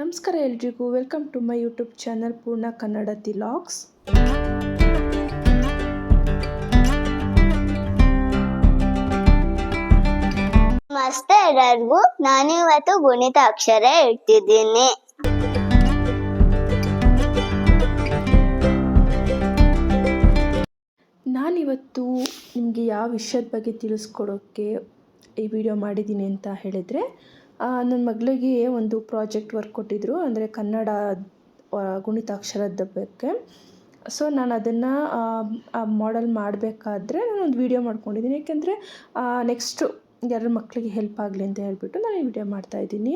ನಮಸ್ಕಾರ ಎಲ್ರಿಗೂ. Welcome to my YouTube channel Poorna Kannada vlogs ನಮಸ್ತೆ ಎಲ್ಲರಿಗೂ. ನಾನು ಇವತ್ತು ಗಣಿತ ಅಕ್ಷರ ಇಡ್ತಿದ್ದೀನಿ ನಾನಿವತ್ತು ನಿಮಗೆ ಯಾವ ವಿಷಯದ ಬಗ್ಗೆ ತಿಳಿಸ್ಕೊಡೋಕ್ಕೆ ಈ ವಿಡಿಯೋ ಮಾಡಿದ್ದೀನಿ ಅಂತ ಹೇಳಿದರೆ ನನ್ನ ಮಗಳಿಗೆ ಒಂದು ಪ್ರಾಜೆಕ್ಟ್ ವರ್ಕ್ ಕೊಟ್ಟಿದ್ದರು ಅಂದರೆ ಕನ್ನಡ ಗುಣಿತಾಕ್ಷರದ ಬಗ್ಗೆ. ಸೊ, ನಾನು ಅದನ್ನು ಮಾಡೆಲ್ ಮಾಡಬೇಕಾದ್ರೆ ನಾನು ಒಂದು ವಿಡಿಯೋ ಮಾಡ್ಕೊಂಡಿದ್ದೀನಿ. ಯಾಕೆಂದರೆ ನೆಕ್ಸ್ಟು ಯಾರ ಮಕ್ಕಳಿಗೆ ಹೆಲ್ಪ್ ಆಗಲಿ ಅಂತ ಹೇಳ್ಬಿಟ್ಟು ನಾನು ಈ ವಿಡಿಯೋ ಮಾಡ್ತಾಯಿದ್ದೀನಿ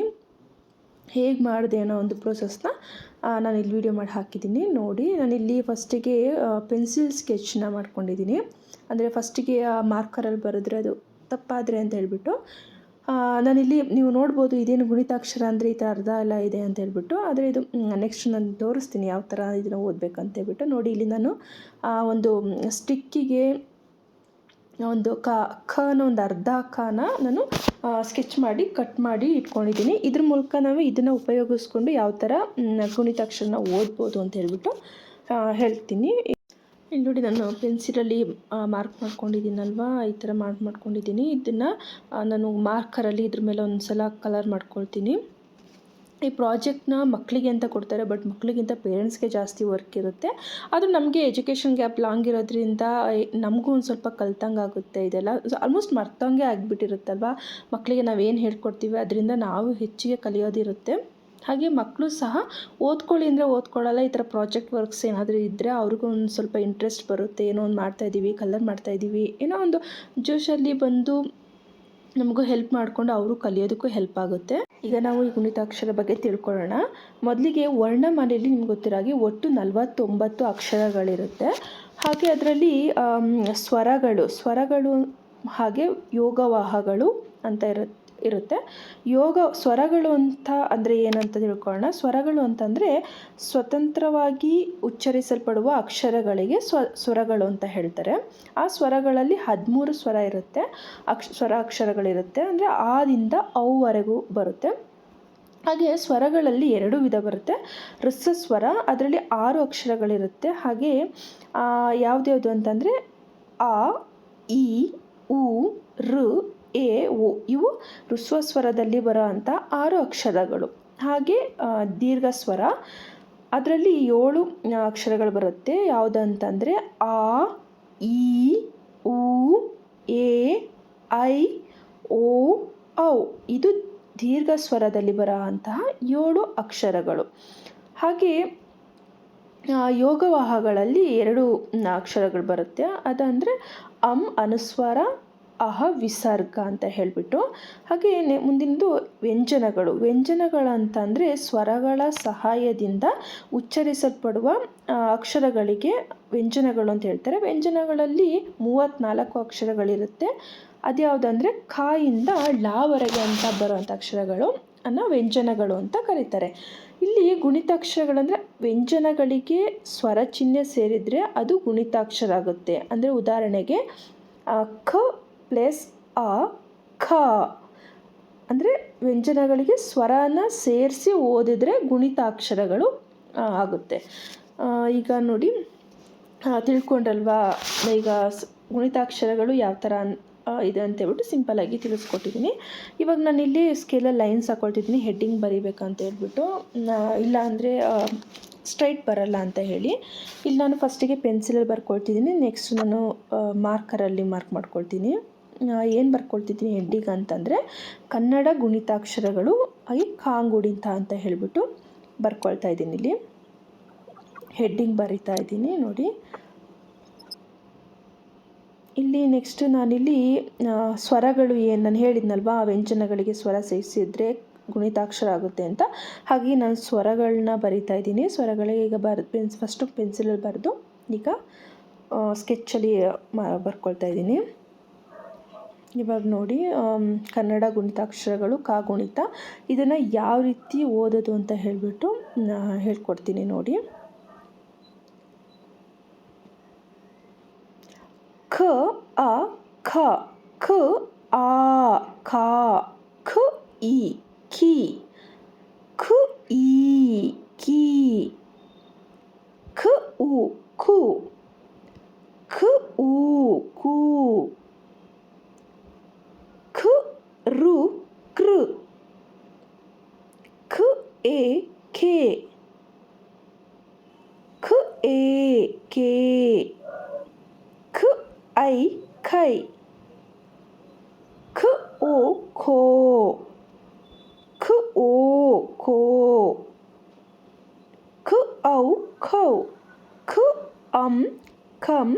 ಹೇಗೆ ಮಾಡಿದೆ ಅನ್ನೋ ಒಂದು ಪ್ರೊಸೆಸ್ನ ನಾನು ಇಲ್ಲಿ ವಿಡಿಯೋ ಮಾಡಿ ಹಾಕಿದ್ದೀನಿ. ನೋಡಿ ನಾನಿಲ್ಲಿ ಫಸ್ಟಿಗೆ ಪೆನ್ಸಿಲ್ ಸ್ಕೆಚ್ನ ಮಾಡ್ಕೊಂಡಿದ್ದೀನಿ. ಅಂದರೆ ಫಸ್ಟಿಗೆ ಮಾರ್ಕರಲ್ಲಿ ಬರೆದ್ರೆ ಅದು ತಪ್ಪಾದರೆ ಅಂತ ಹೇಳ್ಬಿಟ್ಟು ನಾನಿಲ್ಲಿ ನೀವು ನೋಡ್ಬೋದು ಇದೇನು ಗುಣಿತಾಕ್ಷರ ಅಂದರೆ ಈ ಥರ ಅರ್ಧ ಎಲ್ಲ ಇದೆ ಅಂತ ಹೇಳ್ಬಿಟ್ಟು, ಆದರೆ ಇದು ನೆಕ್ಸ್ಟ್ ನಾನು ತೋರಿಸ್ತೀನಿ ಯಾವ ಥರ ಇದನ್ನು ಓದಬೇಕಂತ ಹೇಳ್ಬಿಟ್ಟು, ನೋಡಿ ಇಲ್ಲಿ ನಾನು ಒಂದು ಸ್ಟಿಕ್ಕಿಗೆ ಒಂದು ಕ ಖನ ಒಂದು ಅರ್ಧ ಖನ ನಾನು ಸ್ಕೆಚ್ ಮಾಡಿ ಕಟ್ ಮಾಡಿ ಇಟ್ಕೊಂಡಿದ್ದೀನಿ. ಇದ್ರ ಮೂಲಕ ನಾವು ಇದನ್ನು ಉಪಯೋಗಿಸ್ಕೊಂಡು ಯಾವ ಥರ ಗುಣಿತಾಕ್ಷರನ ಓದ್ಬೋದು ಅಂತ ಹೇಳ್ಬಿಟ್ಟು ಹೇಳ್ತೀನಿ. ಇಲ್ಲಿ ನೋಡಿ ನಾನು ಪೆನ್ಸಿಲಲ್ಲಿ ಮಾರ್ಕ್ ಮಾಡ್ಕೊಂಡಿದ್ದೀನಲ್ವಾ? ಈ ಥರ ಮಾರ್ಕ್ ಮಾಡ್ಕೊಂಡಿದ್ದೀನಿ. ಇದನ್ನು ನಾನು ಮಾರ್ಕರಲ್ಲಿ ಇದ್ರ ಮೇಲೆ ಒಂದು ಸಲ ಕಲರ್ ಮಾಡ್ಕೊಳ್ತೀನಿ. ಈ ಪ್ರಾಜೆಕ್ಟ್ನ ಮಕ್ಕಳಿಗೆ ಅಂತ ಕೊಡ್ತಾರೆ ಬಟ್ ಮಕ್ಕಳಿಗಿಂತ ಪೇರೆಂಟ್ಸ್ಗೆ ಜಾಸ್ತಿ ವರ್ಕ್ ಇರುತ್ತೆ. ಆದರೆ ನಮಗೆ ಎಜುಕೇಷನ್ ಗ್ಯಾಪ್ ಲಾಂಗ್ ಇರೋದ್ರಿಂದ ನಮಗೂ ಒಂದು ಸ್ವಲ್ಪ ಕಲ್ತಂಗೆ ಆಗುತ್ತೆ ಇದೆಲ್ಲ. ಆಲ್ಮೋಸ್ಟ್ ಮರ್ತಂಗೆ ಆಗಿಬಿಟ್ಟಿರುತ್ತಲ್ವ? ಮಕ್ಕಳಿಗೆ ನಾವು ಏನು ಹೇಳ್ಕೊಡ್ತೀವಿ, ಅದರಿಂದ ನಾವು ಹೆಚ್ಚಿಗೆ ಕಲಿಯೋದಿರುತ್ತೆ. ಹಾಗೆ ಮಕ್ಕಳು ಸಹ ಓದ್ಕೊಳ್ಳಿ ಅಂದರೆ ಓದ್ಕೊಳ್ಳಲ್ಲ, ಈ ಥರ ಪ್ರಾಜೆಕ್ಟ್ ವರ್ಕ್ಸ್ ಏನಾದರೂ ಇದ್ದರೆ ಅವ್ರಿಗೂ ಒಂದು ಸ್ವಲ್ಪ ಇಂಟ್ರೆಸ್ಟ್ ಬರುತ್ತೆ. ಏನೋ ಒಂದು ಮಾಡ್ತಾಯಿದ್ದೀವಿ ಕಲರ್ ಮಾಡ್ತಾಯಿದ್ದೀವಿ ಏನೋ ಒಂದು ಜೋಶಲ್ಲಿ ಬಂದು ನಮಗೂ ಹೆಲ್ಪ್ ಮಾಡಿಕೊಂಡು ಅವರು ಕಲಿಯೋದಕ್ಕೂ ಹೆಲ್ಪ್ ಆಗುತ್ತೆ. ಈಗ ನಾವು ಈ ಗುಣಿತಾಕ್ಷರ ಬಗ್ಗೆ ತಿಳ್ಕೊಳ್ಳೋಣ. ಮೊದಲಿಗೆ ವರ್ಣಮಾಲೆಯಲ್ಲಿ ನಿಮ್ಗೆ ಗೊತ್ತಿರೋ ಹಾಗೆ ಒಟ್ಟು ನಲವತ್ತೊಂಬತ್ತು ಅಕ್ಷರಗಳಿರುತ್ತೆ. ಹಾಗೆ ಅದರಲ್ಲಿ ಸ್ವರಗಳು ಸ್ವರಗಳು ಹಾಗೆ ಯೋಗವಾಹಗಳು ಅಂತ ಇರುತ್ತೆ ಇರುತ್ತೆ. ಯೋಗ ಸ್ವರಗಳು ಅಂತ ಅಂದರೆ ಏನಂತ ತಿಳ್ಕೊಳ್ಳೋಣ. ಸ್ವರಗಳು ಅಂತಂದರೆ ಸ್ವತಂತ್ರವಾಗಿ ಉಚ್ಚರಿಸಲ್ಪಡುವ ಅಕ್ಷರಗಳಿಗೆ ಸ್ವ, ಸ್ವರಗಳು ಅಂತ ಹೇಳ್ತಾರೆ. ಆ ಸ್ವರಗಳಲ್ಲಿ ಹದಿಮೂರು ಸ್ವರ ಇರುತ್ತೆ. ಅಕ್ಷ, ಸ್ವರ ಅಕ್ಷರಗಳಿರುತ್ತೆ. ಅಂದರೆ ಆದಿಂದ ಅವುವರೆಗೂ ಬರುತ್ತೆ. ಹಾಗೆ ಸ್ವರಗಳಲ್ಲಿ ಎರಡು ವಿಧ ಬರುತ್ತೆ. ರಸ ಸ್ವರ, ಅದರಲ್ಲಿ ಆರು ಅಕ್ಷರಗಳಿರುತ್ತೆ. ಹಾಗೆ ಯಾವುದ್ಯಾವುದು ಅಂತಂದರೆ, ಆ ಇ ಉ ಋ ಎ ಓ ಇವು ಋಸ್ವಸ್ವರದಲ್ಲಿ ಬರೋ ಅಂಥ ಆರು ಅಕ್ಷರಗಳು. ಹಾಗೆ ದೀರ್ಘ ಸ್ವರ ಅದರಲ್ಲಿ ಏಳು ಅಕ್ಷರಗಳು ಬರುತ್ತೆ. ಯಾವುದಂತಂದರೆ ಆ ಇ ಉ, ಎ, ಐ, ಓ, ಔ. ಇದು ದೀರ್ಘ ಸ್ವರದಲ್ಲಿ ಬರೋ ಅಂತಹ ಏಳು ಅಕ್ಷರಗಳು. ಹಾಗೆ ಯೋಗವಾಹಗಳಲ್ಲಿ ಎರಡು ಅಕ್ಷರಗಳು ಬರುತ್ತೆ. ಅದಂದರೆ ಅಂ, ಅನುಸ್ವಾರ ಅಹ ವಿಸರ್ಗ ಅಂತ ಹೇಳಿಬಿಟ್ಟು, ಹಾಗೆಯೇ ಮುಂದಿನದು ವ್ಯಂಜನಗಳು. ವ್ಯಂಜನಗಳಂತಂದರೆ ಸ್ವರಗಳ ಸಹಾಯದಿಂದ ಉಚ್ಚರಿಸಲ್ಪಡುವ ಅಕ್ಷರಗಳಿಗೆ ವ್ಯಂಜನಗಳು ಅಂತ ಹೇಳ್ತಾರೆ. ವ್ಯಂಜನಗಳಲ್ಲಿ ಮೂವತ್ತ್ನಾಲ್ಕು ಅಕ್ಷರಗಳಿರುತ್ತೆ. ಅದ್ಯಾವುದಂದರೆ ಕಾಯಿಂದ ಲಾವರೆಗೆ ಅಂತ ಬರುವಂಥ ಅಕ್ಷರಗಳು ಅನ್ನು ವ್ಯಂಜನಗಳು ಅಂತ ಕರೀತಾರೆ. ಇಲ್ಲಿ ಗುಣಿತಾಕ್ಷರಗಳಂದರೆ ವ್ಯಂಜನಗಳಿಗೆ ಸ್ವರ ಚಿಹ್ನೆ ಸೇರಿದರೆ ಅದು ಗುಣಿತಾಕ್ಷರ ಆಗುತ್ತೆ. ಅಂದರೆ ಉದಾಹರಣೆಗೆ ಕ ಪ್ಲಸ್ ಅ ಖ. ಅಂದರೆ ವ್ಯಂಜನಗಳಿಗೆ ಸ್ವರನ ಸೇರಿಸಿ ಓದಿದರೆ ಗುಣಿತಾಕ್ಷರಗಳು ಆಗುತ್ತೆ. ಈಗ ನೋಡಿ ತಿಳ್ಕೊಂಡಲ್ವಾ? ಈಗ ಗುಣಿತಾಕ್ಷರಗಳು ಯಾವ ಥರ ಇದೆ ಅಂತ ಹೇಳ್ಬಿಟ್ಟು ಸಿಂಪಲ್ಲಾಗಿ ತಿಳಿಸ್ಕೊಟ್ಟಿದ್ದೀನಿ. ಇವಾಗ ನಾನು ಇಲ್ಲಿ ಸ್ಕೇಲಲ್ಲಿ ಲೈನ್ಸ್ ಹಾಕೊಳ್ತಿದ್ದೀನಿ, ಹೆಡ್ಡಿಂಗ್ ಬರಿಬೇಕಂತ ಹೇಳ್ಬಿಟ್ಟು. ಇಲ್ಲಾಂದರೆ ಸ್ಟ್ರೈಟ್ ಬರಲ್ಲ ಅಂತ ಹೇಳಿ. ಇಲ್ಲಿ ನಾನು ಫಸ್ಟಿಗೆ ಪೆನ್ಸಿಲಲ್ಲಿ ಬರ್ಕೊಳ್ತಿದ್ದೀನಿ ನೆಕ್ಸ್ಟ್ ನಾನು ಮಾರ್ಕರಲ್ಲಿ ಮಾರ್ಕ್ ಮಾಡ್ಕೊಳ್ತೀನಿ. ಏನು ಬರ್ಕೊಳ್ತಿದ್ದೀನಿ ಹೆಡ್ಡಿಗೆ ಅಂತಂದರೆ ಕನ್ನಡ ಗುಣಿತಾಕ್ಷರಗಳು ಹಾಗೆ ಕಾಂಗುಣಿತ ಅಂತ ಹೇಳಿಬಿಟ್ಟು ಬರ್ಕೊಳ್ತಾ ಇದ್ದೀನಿ ಇಲ್ಲಿ. ಹೆಡ್ಡಿಂಗ್ ಬರಿತಾ ಇದ್ದೀನಿ, ನೋಡಿ. ಇಲ್ಲಿ ನೆಕ್ಸ್ಟ್ ನಾನಿಲ್ಲಿ ಸ್ವರಗಳು ಏನು ನಾನು ಹೇಳಿದ್ನಲ್ವಾ ವ್ಯಂಜನಗಳಿಗೆ ಸ್ವರ ಸೇರಿಸಿದ್ರೆ ಗುಣಿತಾಕ್ಷರ ಆಗುತ್ತೆ ಅಂತ. ಹಾಗೆ ನಾನು ಸ್ವರಗಳನ್ನ ಬರಿತಾ ಇದ್ದೀನಿ. ಸ್ವರಗಳಿಗೆ ಈಗ ಬರ್, ಪೆನ್ಸ್ ಫಸ್ಟು ಪೆನ್ಸಿಲಲ್ಲಿ ಬರೆದು ಈಗ ಸ್ಕೆಚ್ಚಲ್ಲಿ ಬರ್ಕೊಳ್ತಾ ಇದ್ದೀನಿ. ಇವಾಗ ನೋಡಿ ಕನ್ನಡ ಗುಣಿತಾಕ್ಷರಗಳು ಕ ಗುಣಿತ, ಇದನ್ನು ಯಾವ ರೀತಿ ಓದೋದು ಅಂತ ಹೇಳಿಬಿಟ್ಟು ಹೇಳ್ಕೊಡ್ತೀನಿ ನೋಡಿ. ಖ, ಅ, ಖ ಖ, ಆ, ಖ ಖ, ಇ ಕಿ ಖ, ಇ ಕಿ ಖ, ಉ, ಖು, ಖ, ಉ ಕು ಖ ಎ ಕೆ ಖ ಐ ಖೈ ಖ ಓ ಖೋ ಖ ಓ ಖೋ ಖ ಔ ಖೌ ಖ ಅಂ ಖಂ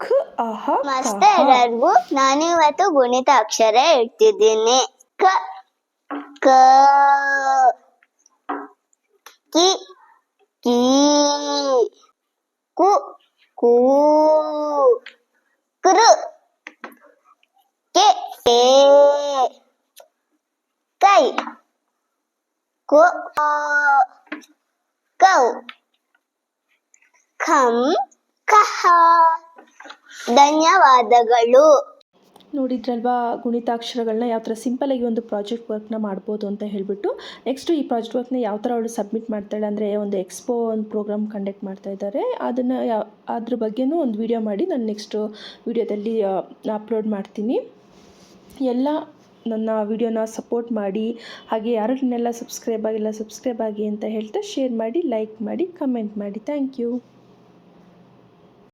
ಖ ಅಹ ನಮಸ್ತೆ ಕಹ. ಎಲ್ಲರಿಗೂ ನಾನು ಇವತ್ತು ಗುಣಿತ ಅಕ್ಷರ ಹೇಳ್ತಿದ್ದೀನಿ ಕ ಕ ಕಿ ಕೀ ಕು ಕೂ ಕೃ ಕೆ ಕೇ ಕೈ ಕು ಆ, ಕೌ ಖಂ ಕಹ ಧನ್ಯವಾದಗಳು. ನೋಡಿದ್ರಲ್ವಾ ಗುಣಿತಾಕ್ಷರಗಳನ್ನ ಯಾವ ಥರ ಸಿಂಪಲಾಗಿ ಒಂದು ಪ್ರಾಜೆಕ್ಟ್ ವರ್ಕ್ನ ಮಾಡ್ಬೋದು ಅಂತ ಹೇಳಿಬಿಟ್ಟು ನೆಕ್ಸ್ಟು ಈ ಪ್ರಾಜೆಕ್ಟ್ ವರ್ಕ್ನ ಯಾವ ಥರ ಅವಳು ಸಬ್ಮಿಟ್ ಮಾಡ್ತಾಳೆ ಅಂದರೆ ಒಂದು ಎಕ್ಸ್ಪೋ ಒಂದು ಪ್ರೋಗ್ರಾಮ್ ಕಂಡಕ್ಟ್ ಮಾಡ್ತಾ ಇದ್ದಾರೆ. ಅದನ್ನು ಅದ್ರ ಬಗ್ಗೆನೂ ಒಂದು ವಿಡಿಯೋ ಮಾಡಿ ನಾನು ನೆಕ್ಸ್ಟು ವಿಡಿಯೋದಲ್ಲಿ ಅಪ್ಲೋಡ್ ಮಾಡ್ತೀನಿ. ಎಲ್ಲ ನನ್ನ ವಿಡಿಯೋನ ಸಪೋರ್ಟ್ ಮಾಡಿ, ಹಾಗೆ ಯಾರನ್ನೆಲ್ಲ ಸಬ್ಸ್ಕ್ರೈಬ್ ಆಗಿಲ್ಲ ಸಬ್ಸ್ಕ್ರೈಬ್ ಆಗಿ ಅಂತ ಹೇಳ್ತಾ ಶೇರ್ ಮಾಡಿ ಲೈಕ್ ಮಾಡಿ ಕಮೆಂಟ್ ಮಾಡಿ. Thank you